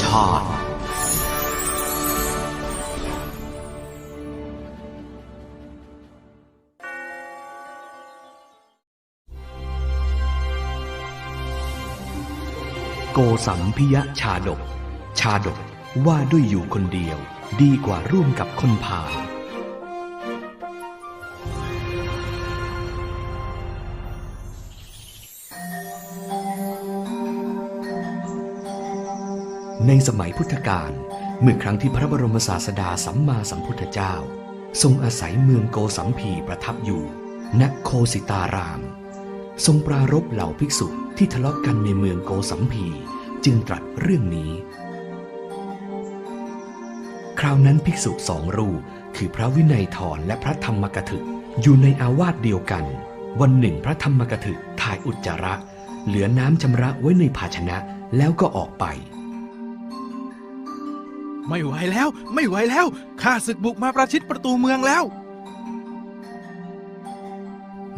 ชาติ โกสัมพิยะชาดก ชาดกว่าด้วยอยู่คนเดียว ดีกว่าร่วมกับคนผ่าน ในสมัยพุทธกาลเมื่อครั้งที่พระบรมศาสดาสัมมาสัมพุทธเจ้า ทรงอาศัยเมืองโกสัมพีประทับอยู่ ณโคสิตาราม ทรงปรารบเหล่าภิกษุที่ทะเลาะกันในเมืองโกสัมพีจึงตรัสเรื่องนี้ คราวนั้นภิกษุสองรูปคือพระวินัยทรและพระธรรมกถึกอยู่ในอาวาสเดียวกัน วันหนึ่งพระธรรมกถึกถ่ายอุจจาระ เหลือน้ำชำระไว้ในภาชนะแล้วก็ออกไป ไม่ไหวแล้ว ไม่ไหวแล้วข้าศึกบุกมาประชิดประตูเมืองแล้ว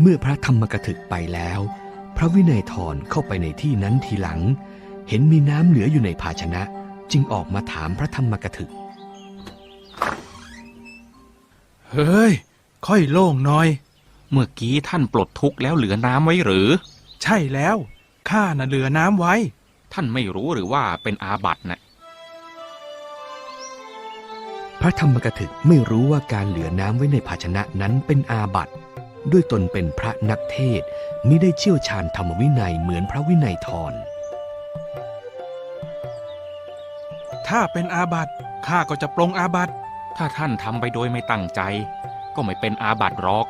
เมื่อพระธรรมกถึกไปแล้ว พระวินัยทรเข้าไปในที่นั้นทีหลัง เห็นมีน้ำเหลืออยู่ในภาชนะ จึงออกมาถามพระธรรมกถึก เฮ้ย ค่อยโล่งหน่อย เมื่อกี้ท่านปลดทุกข์แล้วเหลือน้ำไว้หรือ ใช่แล้วข้าน่ะเหลือน้ำไว้ ท่านไม่รู้หรือว่าเป็นอาบัตินะ พระธรรมกถึกไม่รู้ว่าการเหลือน้ำไว้ในภาชนะนั้นเป็นอาบัติด้วยตนเป็นพระนักเทศน์มิได้เชี่ยวชาญธรรมวินัยเหมือนพระวินัยทร ถ้าเป็นอาบัติข้าก็จะปรงอาบัติ ถ้าท่านทำไปโดยไม่ตั้งใจ ก็ไม่เป็นอาบัติหรอก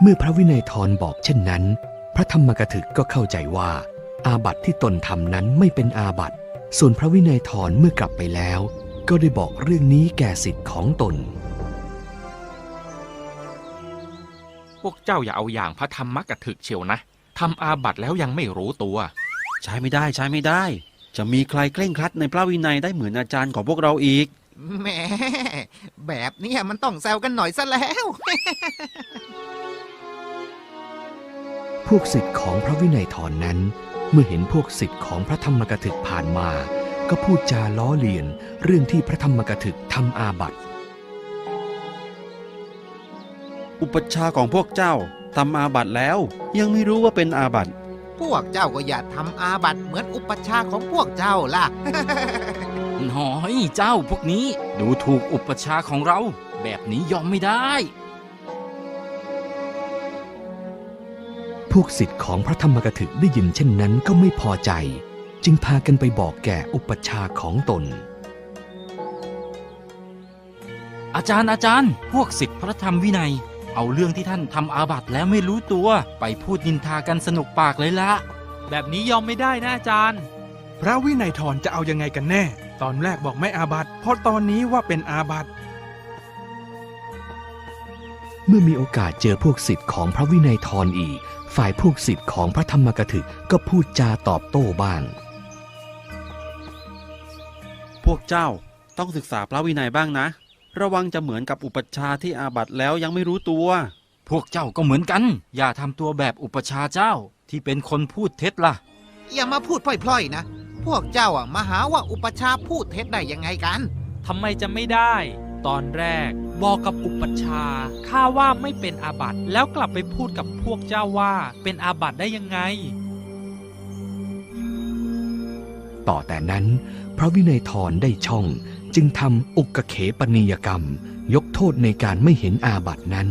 เมื่อพระวินัยทรบอกเช่นนั้น พระธรรมกถึกก็เข้าใจว่า อาบัติที่ตนทำนั้นไม่เป็นอาบัติ ส่วนพระวินัยทรเมื่อกลับไปแล้ว ก็ได้บอกเรื่องนี้แก่สิทธิ์ของตน พวกเจ้าอย่าเอาอย่างพระธรรมกถึกเชียวนะทำอาบัติแล้วยังไม่รู้ตัว ใช้ไม่ได้ใช้ไม่ได้ จะมีใครเคร่งครัดในพระวินัยได้เหมือนอาจารย์ของพวกเราอีกแหมแบบเนี้ยมันต้องแซวกันหน่อยซะแล้ว พวกสิทธิ์ของพระวินัยทรนั้น เมื่อเห็นพวกสิทธิ์ของพระธรรมกถึกผ่านมา ก็พูดจาล้อเลียนเรื่องที่พระธรรมกถึกทำอาบัติ อุปชฌาย์ของพวกเจ้าทำอาบัติแล้ว ยังไม่รู้ว่าเป็นอาบัติ พวกเจ้าก็อย่าทำอาบัติเหมือนอุปชฌาย์ของพวกเจ้าล่ะหน่อยเจ้าพวกนี้ดูถูกอุปชฌาย์ของเรา แบบนี้ยอมไม่ได้ พวกสิทธิ์ของพระธรรมกถึกได้ยินเช่นนั้นก็ไม่พอใจ จึงพากันไปบอกแก่อุปชฌาย์ของตน อาจารย์อาจารย์ พวกศิษย์พระธรรมวินัย เอาเรื่องที่ท่านทำอาบัติแล้วไม่รู้ตัว ไปพูดนินทากันสนุกปากเลยละ แบบนี้ยอมไม่ได้นะอาจารย์ พระวินัยทรจะเอายังไงกันแน่ ตอนแรกบอกไม่อาบัติเพราะตอนนี้ว่าเป็นอาบัติเมื่อมีโอกาสเจอพวกสิทธิ์ของพระวินัยทรอีก ฝ่ายพวกสิทธิ์ของพระธรรมกถึกก็พูดจาตอบโต้บ้าง พวกเจ้าต้องศึกษาพระวินัยบ้างนะ ระวังจะเหมือนกับอุปชฌาย์ที่อาบัติแล้วยังไม่รู้ตัว พวกเจ้าก็เหมือนกัน อย่าทำตัวแบบอุปชฌาย์เจ้าที่เป็นคนพูดเท็จล่ะ อย่ามาพูดพล่อยๆนะ พวกเจ้าอะมาหาว่าอุปชฌาย์พูดเท็จได้ยังไงกัน ทำไมจะไม่ได้ ตอนแรก บอกกับอุปัชฌาย์ข้าว่าไม่เป็นอาบัติแล้วกลับไปพูดกับพวกเจ้าว่าเป็นอาบัติได้ยังไง ต่อแต่นั้น พระวินัยทรได้ช่องจึงทำอุกเขปนิยกรรม ยกโทษในการไม่เห็นอาบัตินั้น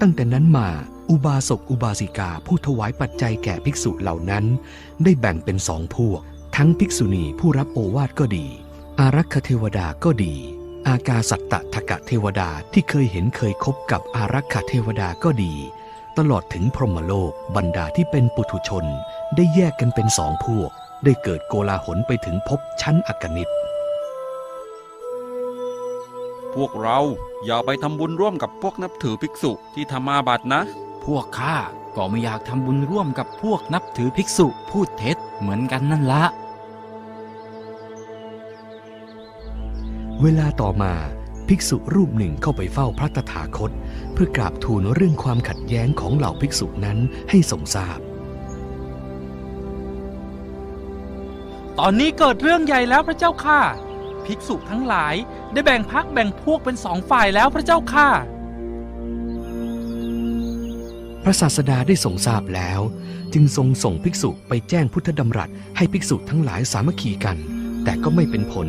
ตั้งแต่นั้นมาอุบาสกอุบาสิกาผู้ถวายปัจจัยแก่ภิกษุเหล่านั้น ได้แบ่งเป็นสองพวก ทั้งภิกษุณีผู้รับโอวาทก็ดี อารักขเทวดาก็ดี อากาสัตตทกะเทวดาที่เคยเห็นเคยคบกับอารักขเทวดาก็ดี ตลอดถึงพรหมโลกบรรดาที่เป็นปุถุชน ได้แยกกันเป็นสองพวก ได้เกิดโกลาหลไปถึงภพชั้นอกนิตพวกเราอย่าไปทำบุญร่วมกับพวกนับถือภิกษุที่ทำอาบัตินะ พวกข้าก็ไม่อยากทำบุญร่วมกับพวกนับถือภิกษุพูดเท็จเหมือนกันนั่นละ เวลาต่อมาภิกษุรูปหนึ่งเข้าไปเฝ้าพระตถาคต เพื่อกราบทูลเรื่องความขัดแย้งของเหล่าภิกษุนั้นให้ทรงทราบ ตอนนี้เกิดเรื่องใหญ่แล้วพระเจ้าค่ะ ภิกษุทั้งหลายได้แบ่งพักแบ่งพวกเป็นสองฝ่ายแล้วพระเจ้าค่ะ พระศาสดาได้ทรงทราบแล้ว จึงทรงส่งภิกษุไปแจ้งพุทธดำรัสให้ภิกษุทั้งหลายสามัคคีกัน แต่ก็ไม่เป็นผล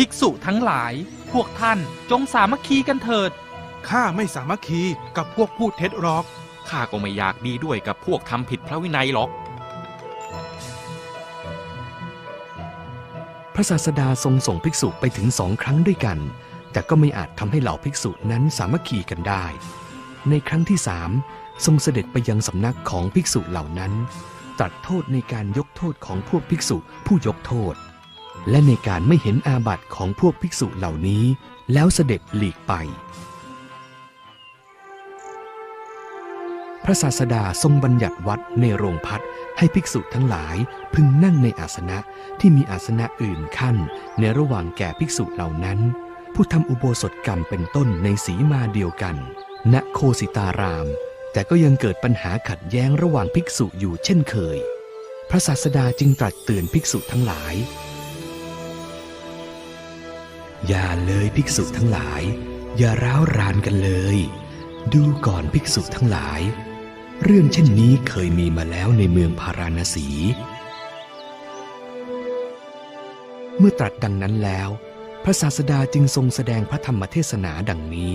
ภิกษุทั้งหลาย พวกท่านจงสามัคคีกันเถิด ข้าไม่สามัคคีกับพวกพูดเท็จหรอก ข้าก็ไม่อยากดีด้วยกับพวกทำผิดพระวินัยหรอก พระศาสดาทรงส่งภิกษุไปถึงสองครั้งด้วยกัน แต่ก็ไม่อาจทำให้เหล่าภิกษุนั้นสามัคคีกันได้ ในครั้งที่สามทรงเสด็จไปยังสำนักของภิกษุเหล่านั้นตรัสโทษในการยกโทษของพวกภิกษุผู้ยกโทษ และในการไม่เห็นอาบัติของพวกภิกษุเหล่านี้ แล้วเสด็จหลีกไป พระศาสดาทรงบัญญัติวัดในโรงพัดให้ภิกษุทั้งหลายพึงนั่งในอาสนะที่มีอาสนะอื่นขั้น ในระหว่างแก่ภิกษุเหล่านั้น ผู้ทำอุโบสถกรรมเป็นต้นในสีมาเดียวกัน ณโคสิตาราม แต่ก็ยังเกิดปัญหาขัดแย้งระหว่างภิกษุอยู่เช่นเคย พระศาสดาจึงตรัสเตือนภิกษุทั้งหลาย อย่าเลยภิกษุทั้งหลาย อย่าร้าวรานกันเลย ดูก่อนภิกษุทั้งหลาย เรื่องเช่นนี้เคยมีมาแล้วในเมืองพาราณสี เมื่อตรัสดังนั้นแล้ว พระศาสดาจึงทรงแสดงพระธรรมเทศนาดังนี้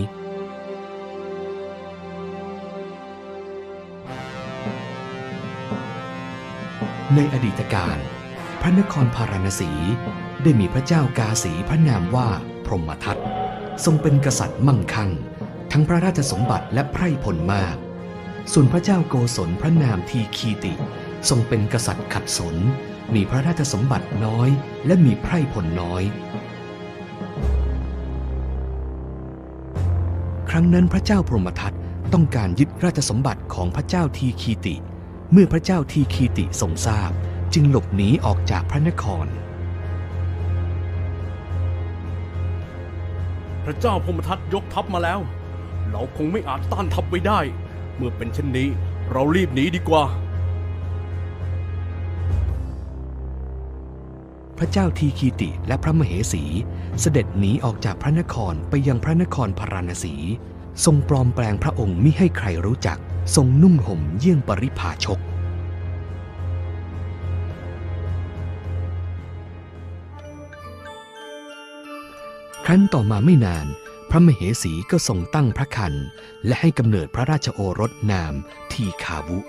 ในอดีตการ พระนครพาราณสี ได้มีพระเจ้ากาสีพระนามว่าพรหมทัตทรงเป็นกษัตริย์มั่งคั่ง ทั้งพระราชสมบัติและไพร่ผลมาก ส่วนพระเจ้าโกศลพระนามทีคีติ ทรงเป็นกษัตริย์ขัดสน มีพระราชสมบัติน้อย และมีไพร่ผลน้อย ครั้งนั้นพระเจ้าพรหมทัตต้องการยึดราชสมบัติของพระเจ้าทีคีติ เมื่อพระเจ้าทีคีติทรงทราบ จึงหลบหนีออกจากพระนคร พระเจ้าพรหมทัตยกทัพมาแล้ว เราคงไม่อาจต้านทัพไว้ได้ เมื่อเป็นเช่นนี้เรารีบหนีดีกว่า พระเจ้าทีคีติและพระมเหสีเสด็จหนีออกจากพระนครไปยังพระนครพาราณสี ทรงปลอมแปลงพระองค์มิให้ใครรู้จัก ทรงนุ่งห่มเยี่ยงปริภาชก รั้นต่อมาไม่นาน พระมเหสีก็ทรงตั้งพระคันและให้กำเนิดพระราชโอรสนามทีคาวุ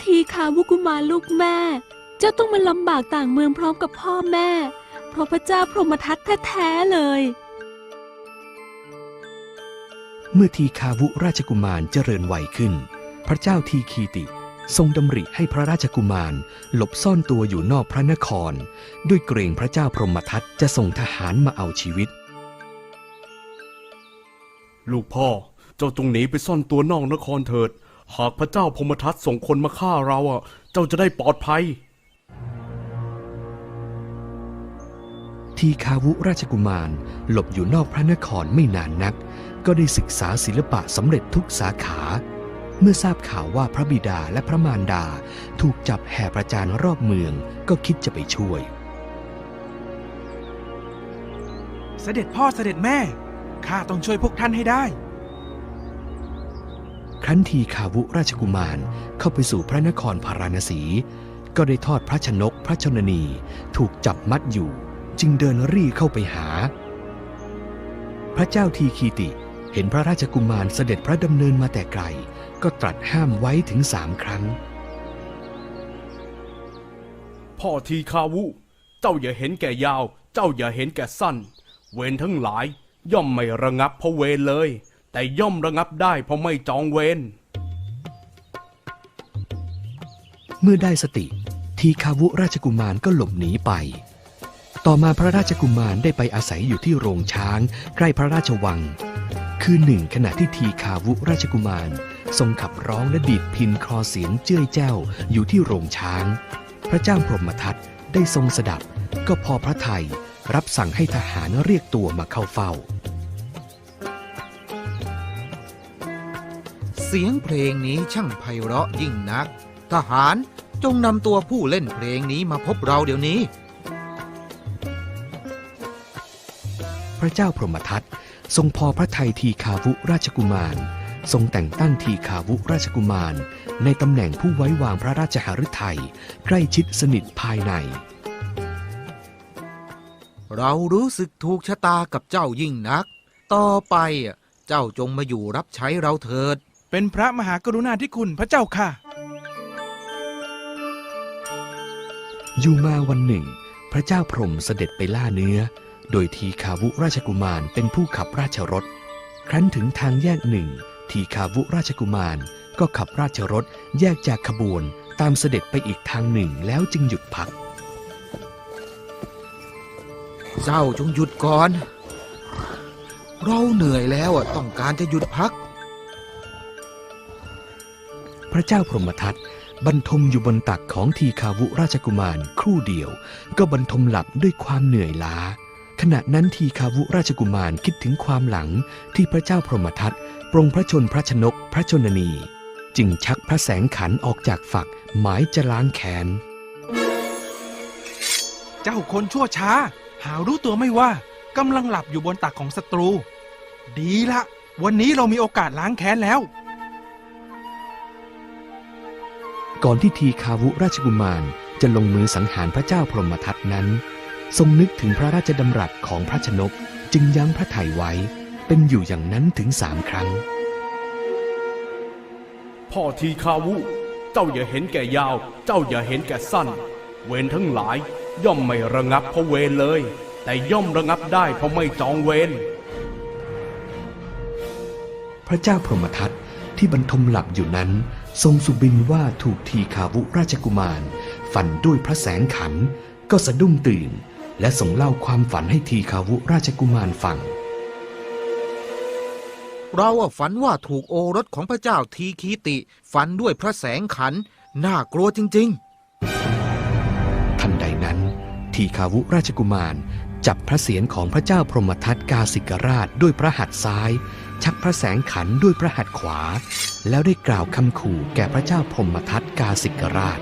ทีคาวุกุมารลูกแม่ เจ้าต้องมาลำบากต่างเมืองพร้อมกับพ่อแม่ เพราะพระเจ้าพรหมทัตแท้ๆเลย เมื่อทีคาวุราชกุมารเจริญวัยขึ้น พระเจ้าทีคีติ ทรงดำริให้พระราชกุมาร หลบซ่อนตัวอยู่นอกพระนคร ด้วยเกรงพระเจ้าพรหมทัตจะส่งทหารมาเอาชีวิต ลูกพ่อเจ้าจงหนีไปซ่อนตัวนอกนครเถิด หากพระเจ้าพรหมทัตส่งคนมาฆ่าเราอะ เจ้าจะได้ปลอดภัย ทีคาวุราชกุมารหลบอยู่นอกพระนครไม่นานนัก ก็ได้ศึกษาศิลปะสำเร็จทุกสาขา เมื่อทราบข่าวว่าพระบิดาและพระมารดาถูกจับแห่ประจานรอบเมืองก็คิดจะไปช่วย เสด็จพ่อเสด็จแม่ ข้าต้องช่วยพวกท่านให้ได้ ครั้นทีคาวุราชกุมารเข้าไปสู่พระนครพาราณสี ก็ได้ทอดพระชนกพระชนนีถูกจับมัดอยู่ จึงเดินรี่เข้าไปหา พระเจ้าทีคีติ เห็นพระราชกุมารเสด็จพระดำเนินมาแต่ไกล ก็ตรัสห้ามไว้ถึงสามครั้ง พ่อทีคาวุ เจ้าอย่าเห็นแก่ยาว เจ้าอย่าเห็นแก่สั้น เวรทั้งหลาย ย่อมไม่ระงับเพราะเวรเลย แต่ย่อมระงับได้เพราะไม่จองเวรเมื่อได้สติ ทีคาวุราชกุมารก็หลบหนีไป ต่อมาพระราชกุมารได้ไปอาศัยอยู่ที่โรงช้าง ใกล้พระราชวัง คือหนึ่งขณะที่ทีคาวุราชกุมาร ทรงขับร้องและดีดพินคลอเสียงเจ้ยแจ้วอยู่ที่โรงช้าง พระเจ้าพรหมทัตได้ทรงสดับ ก็พอพระทัยรับสั่งให้ทหารเรียกตัวมาเข้าเฝ้าสเสียงเพลงนี้ช่างไพเราะยิ่งนัก ทหารจงนำตัวผู้เล่นเพลงนี้มาพบเราเดี๋ยวนี้ พระเจ้าพรหมทัต ทรงพอพระทัยทีคาวุราชกุมาร ทรงแต่งตั้งทีคาวุราชกุมาร ในตำแหน่งผู้ไว้วางพระราชหฤทัยใกล้ชิดสนิทภายใน เรารู้สึกถูกชะตากับเจ้ายิ่งนัก ต่อไปอะเจ้าจงมาอยู่รับใช้เราเถิด เป็นพระมหากรุณาธิคุณพระเจ้าค่ะ อยู่มาวันหนึ่ง พระเจ้าพรหมเสด็จไปล่าเนื้อ โดยทีคาวุราชกุมารเป็นผู้ขับราชรถ ครั้นถึงทางแยกหนึ่ง ทีคาวุราชกุมารก็ขับราชรถแยกจากขบวนตามเสด็จไปอีกทางหนึ่งแล้วจึงหยุดพัก เจ้าจงหยุดก่อน เราเหนื่อยแล้วอะต้องการจะหยุดพัก พระเจ้าพรหมทัตบรรทมอยู่บนตักของทีคาวุราชกุมารครู่เดียว ก็บรรทมหลับด้วยความเหนื่อยล้าข ณะนั้นทีคาวุราชกุมารคิดถึงความหลังที่พระเจ้าพรหมทัตปรงพระชนพระชนกพระชนนี จึงชักพระแสงขันออกจากฝักหมายจะล้างแค้นเจ้าคนชั่วช้า หารู้ตัวไม่ว่ากำลังหลับอยู่บนตักของศัตรู ดีละ วันนี้เรามีโอกาสล้างแค้นแล้ว ก่อนที่ทีคาวุราชกุมารจะลงมือสังหารพระเจ้าพรหมทัตนั้น ทรงนึกถึงพระราชดำรัสของพระชนกจึงยั้งพระไถ่ไว้เป็นอยู่อย่างนั้นถึงสามครั้ง พ่อทีคาวุ เจ้าอย่าเห็นแก่ยาว เจ้าอย่าเห็นแก่สั้น เวรทั้งหลาย ย่อมไม่ระงับเพราะเวรเลย แต่ย่อมระงับได้เพราะไม่จองเวรพระเจ้าพรหมทัตที่บรรทมหลับอยู่นั้น ทรงสุบินว่าถูกทีคาวุราชกุมาร ฝันด้วยพระแสงขันก็สะดุ้งตื่น และส่งเล่าความฝันให้ทีคาวุราชกุมารฟัง เราอะฝันว่าถูกโอรสของพระเจ้าทีคีติ ฝันด้วยพระแสงขัน น่ากลัวจริง ๆ ทันใดนั้น ทีคาวุราชกุมารจับพระเศียรของพระเจ้าพรหมทัตกาสิกราชด้วยพระหัตถ์ซ้าย ชักพระแสงขันด้วยพระหัตถ์ขวา แล้วได้กล่าวคำขู่แก่พระเจ้าพรหมทัตกาสิกราช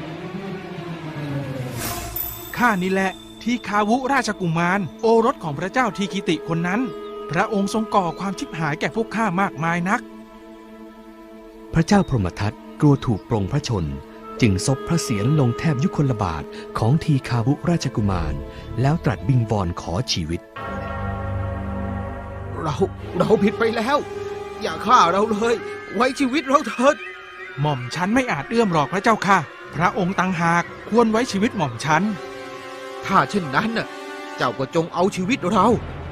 ข้านี่แหละ ทีคาวุราชกุมาร โอรสของพระเจ้าทีกิติคนนั้น พระองค์ทรงก่อความชิบหายแก่พวกข้ามากมายนัก พระเจ้าพรหมทัตกลัวถูกปรงพระชน จึงซบพระเศียรลงแทบยุคลบาทของทีคาวุราชกุมาร แล้วตรัสบิงบอนขอชีวิต เราเราผิดไปแล้ว อย่าฆ่าเราเลย ไว้ชีวิตเราเถิดหม่อมฉันไม่อาจเอื้อมหรอกพระเจ้าค่ะ พระองค์ต่างหากควรไว้ชีวิตหม่อมฉัน ถ้าเช่นนั้นน่ะ เจ้าก็จงเอาชีวิตเรา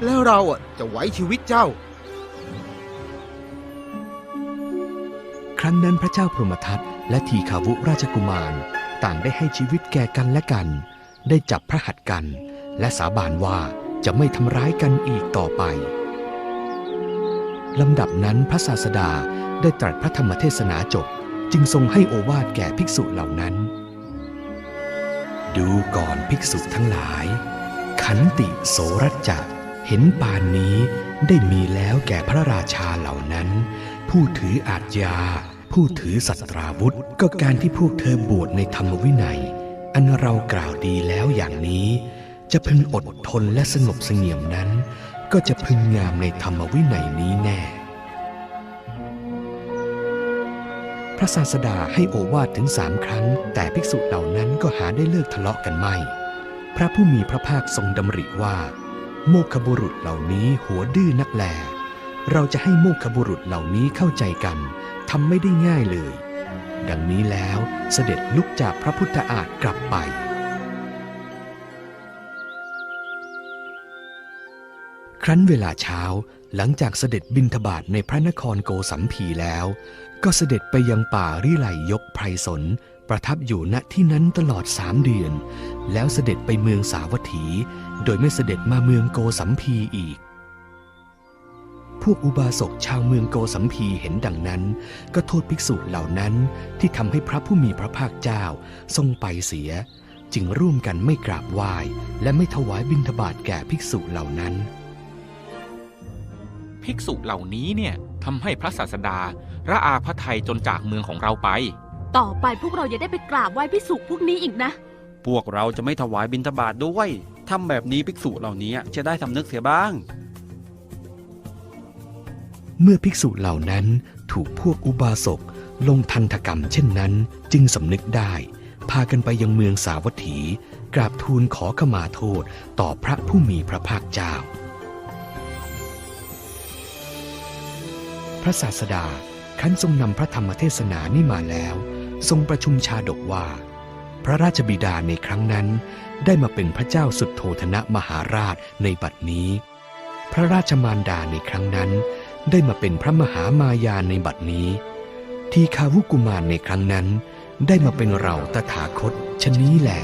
แล้วเราอะจะไว้ชีวิตเจ้า ครั้งนั้นพระเจ้าพรหมทัตและทีคาวุราชกุมาร ต่างได้ให้ชีวิตแก่กันและกัน ได้จับพระหัตถ์กัน และสาบานว่าจะไม่ทำร้ายกันอีกต่อไปลำดับนั้นพระศาสดาได้ตรัสพระธรรมเทศนาจบ จึงทรงให้โอวาทแก่ภิกษุเหล่านั้น ดูก่อนภิกษุทั้งหลาย ขันติโสรัจจะเห็นปานนี้ได้มีแล้วแก่พระราชาเหล่านั้น ผู้ถืออาจยา ผู้ถือสัตราวุธ ก็การที่พวกเธอบวชในธรรมวินัย อันเรากล่าวดีแล้วอย่างนี้ จะพึงอดทนและสงบเสงี่ยมนั้น ก็จะพึงงามในธรรมวินัยนี้แน่ ระศาสดาให้โอวาทถึงสามครั้ง แต่ภิกษุเหล่านั้นก็หาได้เลิกทะเลาะกันไม่ พระผู้มีพระภาคทรงดำริว่า โมคบุรุษเหล่านี้หัวดื้อนักแล เราจะให้โมคคบุรุษเหล่านี้เข้าใจกันทำไม่ได้ง่ายเลย ดังนี้แล้วเสด็จลุกจากพระพุทธอาฏกลับไป ครั้นเวลาเช้าหลังจากเสด็จบินทบาทในพระนครโกสัมพีแล้ว ก็เสด็จไปยังป่าริไลยกไพรสน ประทับอยู่ณที่นั้นตลอดสามเดือน แล้วเสด็จไปเมืองสาวัตถี โดยไม่เสด็จมาเมืองโกสัมพีอีก พวกอุบาสกชาวเมืองโกสัมพีเห็นดังนั้น ก็โทษภิกษุเหล่านั้นที่ทำให้พระผู้มีพระภาคเจ้าทรงไปเสีย จึงร่วมกันไม่กราบไหว้และไม่ถวายบิณฑบาตแก่ภิกษุเหล่านั้น ภิกษุเหล่านี้เนี่ยทำให้พระศาสดาระอาพระไทยจนจากเมืองของเราไป ต่อไปพวกเราอย่าได้ไปกราบไหว้พิสุพวกนี้อีกนะ พวกเราจะไม่ถวายบิณฑบาตด้วยทำแบบนี้ภิกษุเหล่านี้จะได้สำนึกเสียบ้าง เมื่อภิกษุเหล่านั้นถูกพวกอุบาสกลงทันธกรรมเช่นนั้นจึงสำนึกได้ พากันไปยังเมืองสาวัตถี กราบทูลขอขมาโทษต่อพระผู้มีพระภาคเจ้า พระศาสดาขั้นทรงนำพระธรรมเทศนานี่มาแล้ว ทรงประชุมชาดกว่า พระราชบิดาในครั้งนั้น ได้มาเป็นพระเจ้าสุดโทธนะมหาราชในบัดนี้ พระราชมารดาในครั้งนั้น ได้มาเป็นพระมหามายาในบัดนี้ ทีคาวุกุมารในครั้งนั้น ได้มาเป็นเราตถาคตชนี้แหละ